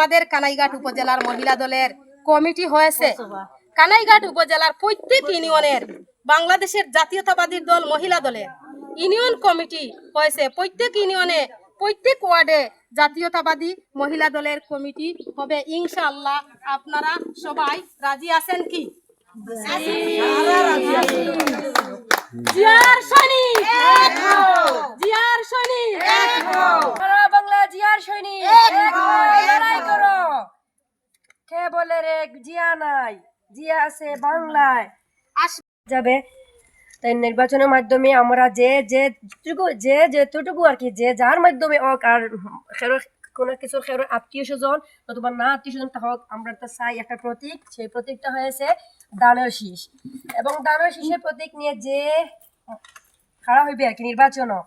আমাদের কানাইঘাট উপজেলার মহিলা দলের কমিটি হয়েছে। কানাইঘাট উপজেলার প্রত্যেক ইউনিয়নের বাংলাদেশের জাতীয়তাবাদী দল মহিলা দলের ইউনিয়ন কমিটি হয়েছে। প্রত্যেক ইউনিয়নে, প্রত্যেক ওয়ার্ডে জাতীয়তাবাদী মহিলা দলের কমিটি হবে। ইনশাআল্লাহ আপনারা সবাই রাজি আছেন কি? জিয়ার সৈনিক! জিয়ার সৈনিক সারা বাংলা জিয়ার সৈনিক লড়াই করো কে বলে রে? জিয়া নাই। জিয়া আছে বাংলায়। আস- যাবে। তাই নির্বাচনের মাধ্যমে আমরা যে যে যেটুকু যে যেতটুকু আর কি যে যার মাধ্যমে হোক আর খেরো- কোনো কিছু খেরো আত্মীয় স্বজন অথবা না আত্মীয় স্বজন হোক আমরা তো চাই একটা প্রতীক। সেই প্রতীকটা হয়েছে দানের শীষ। এবং দানের শীষের প্রতীক নিয়ে যে খাড়া হইবে আর কি নির্বাচনও।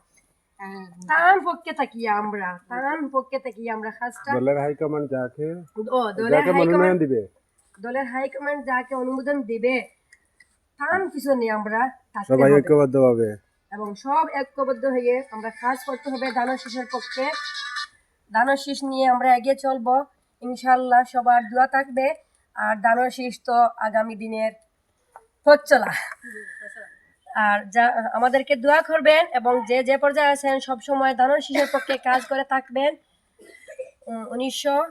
তার পক্ষে থাকি আমরা তার পক্ষে থাকি আমরা খাসটা দলের হাইকমান্ড যাকে ও দলের হাইকমান্ড দিবে। দলের হাইকমান্ড যাকে অনুমোদন দিবে তার পিছনে আমরা সবাই ঐক্যবদ্ধ ভাবে এবং সব ঐক্যবদ্ধ হয়ে আমরা কাজ করতে হবে দানব শিশুর পক্ষে। দানব শীষ নিয়ে আমরা এগিয়ে চলবো। ইনশাল্লাহ সবার দোয়া থাকবে। আর দানব শীষ তো আগামী দিনের পথ চলা। আর যা, আমাদেরকে দোয়া করবেন এবং যে যে পর্যায়ে আছেন, সব সময় দানব শিশুর পক্ষে কাজ করে থাকবেন। উনিশশো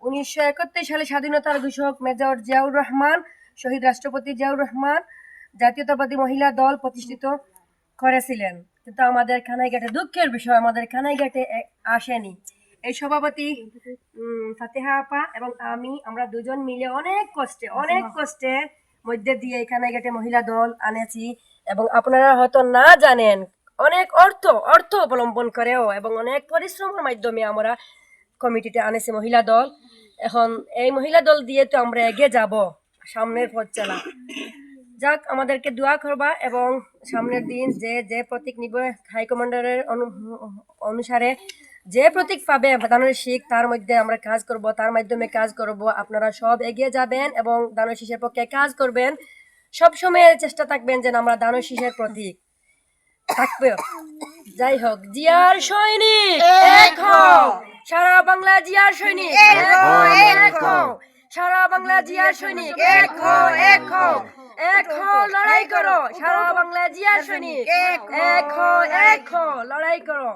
উনিশশো একাত্তর সালে স্বাধীনতার ঘোষক মেজর জিয়াউর রহমান, শহীদ রাষ্ট্রপতি জিয়াউর রহমান জাতীয়তাবাদী মহিলা দল প্রতিষ্ঠিত করেছিলেন। কিন্তু আমাদের খানাইঘাটে দুঃখের বিষয়, আমাদের খানাইঘাটে এ- আসেনি। এই সভাপতি ফাতেহা আপা এবং আমি, আমরা দুজন মিলে অনেক কষ্টে, অনেক কষ্টের মধ্যে দিয়ে এখানে গেটে মহিলা দল আনেছি এবং আপনারা হয়তো না জানেন, অনেক অর্থ অর্থ অবলম্বন করেও এবং অনেক পরিশ্রমের মাধ্যমে আমরা কমিটিতে আনেছি মহিলা দল। এখন এই মহিলা দল দিয়ে তো আমরা এগিয়ে যাব, সামনের পথ চলা। যাক, আমাদেরকে দোয়া করবা এবং সামনের দিন যে যে প্রতীক নিবে হাইকমান্ডারের অনু- অনুসারে যে প্রতীক পাবে দানের শিখ, তার মধ্যে আমরা কাজ করব, তার মাধ্যমে কাজ করব। আপনারা সব এগিয়ে যাবেন এবং দানের শীষের পক্ষে কাজ করবেন। সব সময় চেষ্টা থাকবেন যেন আমরা দানের শীষের প্রতীক থাকবে। যাই হোক, জিয়ার সৈনিক এক সারা বাংলা জিয়ার সৈনিক এক হও। সারা বাংলা জিয়ার সৈনিক এক হও এক হও। এক হও, লড়াই করো। সারা বাংলা জিয়ার সৈনিক এক হও এক হও। লড়াই করো।